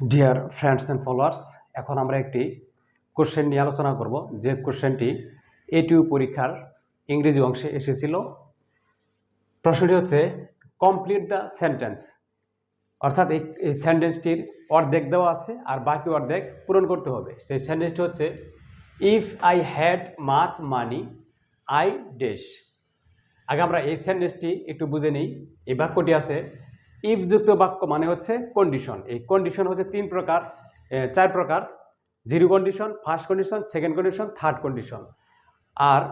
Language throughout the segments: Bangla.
ডিয়ার ফ্রেন্ডস অ্যান্ড ফলোয়ার্স এখন আমরা একটি কোশ্চেন নিয়ে আলোচনা করব। যে কোশ্চেনটি এটিউ পরীক্ষার ইংরেজি অংশে এসেছিল। প্রশ্নটি হচ্ছে কমপ্লিট দ্য সেন্টেন্স অর্থাৎ এই সেন্টেন্সটির অর্ধেক দেওয়া আছে আর বাকি অর্ধেক পূরণ করতে হবে। সেই সেন্টেন্সটি হচ্ছে if I had much money I dash আগে আমরা এই সেন্টেন্সটি একটু বুঝে নিই। এই বাক্যটি আছে ইফযুক্ত বাক্য মানে হচ্ছে কন্ডিশন এই কন্ডিশন হচ্ছে তিন প্রকার চার প্রকার। Zero condition first condition second condition third condition আর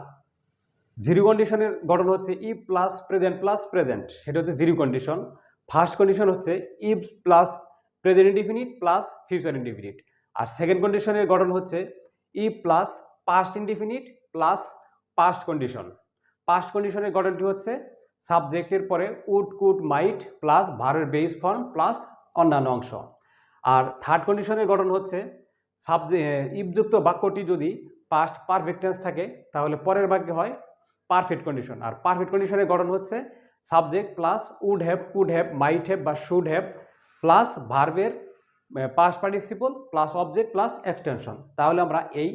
জিরো কন্ডিশনের গঠন হচ্ছে if plus present plus present, সেটা হচ্ছে জিরো কন্ডিশন ফার্স্ট কন্ডিশন হচ্ছে if plus present indefinite plus future indefinite. R second কন্ডিশনের গঠন হচ্ছে if plus past indefinite plus past condition past কন্ডিশনের গঠনটি হচ্ছে সাবজেক্টের পরে উড কুড মাইট প্লাস ভারের বেস ফর্ম প্লাস অন্যান্য অংশ। আর থার্ড কন্ডিশনের গঠন হচ্ছে সাবজে ইফযুক্ত বাক্যটি যদি পাস্ট পারফেক্ট টেন্স থাকে, তাহলে পরের বাক্যে হয় পারফেক্ট কন্ডিশন আর পারফেক্ট কন্ডিশনের গঠন হচ্ছে subject plus would have could have might have বা শুড হ্যাভ প্লাস ভার্বের past participle plus object plus extension তাহলে আমরা এই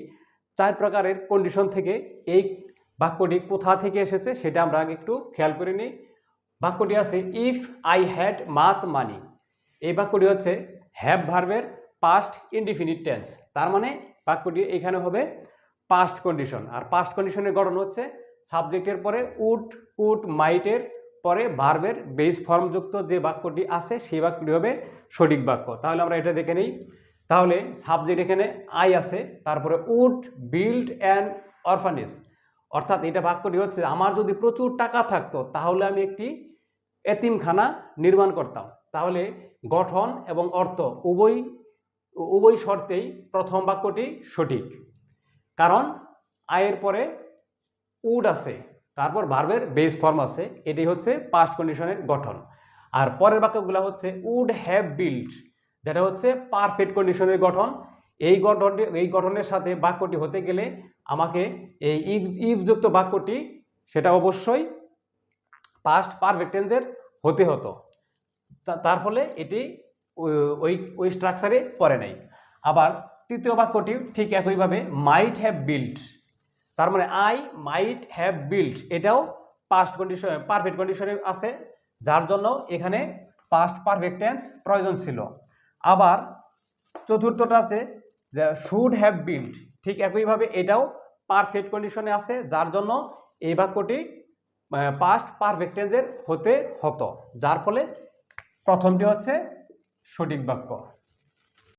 চার প্রকারের কন্ডিশন থেকে এই বাক্যটি কোথা থেকে এসেছে সেটা আমরা আগে একটু খেয়াল করে নিই। বাক্যটি আছে if I had much money এই বাক্যটি হচ্ছে হ্যাভ ভার্বের পাস্ট ইনডিফিনিট টেন্স তার মানে বাক্যটি এখানে হবে পাস্ট কন্ডিশন আর পাস্ট কন্ডিশনের গঠন হচ্ছে সাবজেক্টের পরে উড কুড মাইটের পরে ভার্বের বেস ফর্মযুক্ত যে বাক্যটি আছে সেই বাক্যটি হবে সঠিক বাক্য। তাহলে আমরা এটা দেখে নিই। তাহলে সাবজেক্ট এখানে আই আছে, তারপরে উড বিল্ড অ্যান্ড অরফানেস অর্থাৎ এটা বাক্যটি হচ্ছে, আমার যদি প্রচুর টাকা থাকতো, তাহলে আমি একটি এতিমখানা নির্মাণ করতাম। তাহলে গঠন এবং অর্থ উভয় উভয় শর্তেই প্রথম বাক্যটি সঠিক। কারণ আয়ের পরে উড আছে, তারপর ভার্বের বেস ফর্ম আছে এটি হচ্ছে পাস্ট কন্ডিশনের গঠন। আর পরের বাক্যগুলো হচ্ছে, উড হ্যাভ বিল্ড যেটা হচ্ছে পারফেক্ট কন্ডিশনের গঠন। এই গঠনটি, এই গঠনের সাথে বাক্যটি হতে গেলে আমাকে এই ইফ- ইফযুক্ত বাক্যটি, সেটা অবশ্যই পাস্ট পারফেক্ট টেন্সের হতে। হতো তার ফলে এটি ওই ওই স্ট্রাকচারে পড়ে নাই। আবার তৃতীয় বাক্যটি ঠিক একইভাবে মাইট হ্যাভ বিল্ড তার মানে আই মাইট হ্যাভ বিল্ড এটাও পাস্ট কন্ডিশন পারফেক্ট কন্ডিশনে আছে, যার জন্য এখানে পাস্ট পারফেক্ট টেন্স প্রয়োজন ছিল। আবার চতুর্থটা আছে, যে শুড হ্যাভ বিল্ড ঠিক একইভাবে এটাও পারফেক্ট কন্ডিশনে আছে, যার জন্য এই বাক্যটি পাস্ট পারফেক্ট টেন্সের হতে হতো। যার ফলে প্রথমটি হচ্ছে সঠিক বাক্য।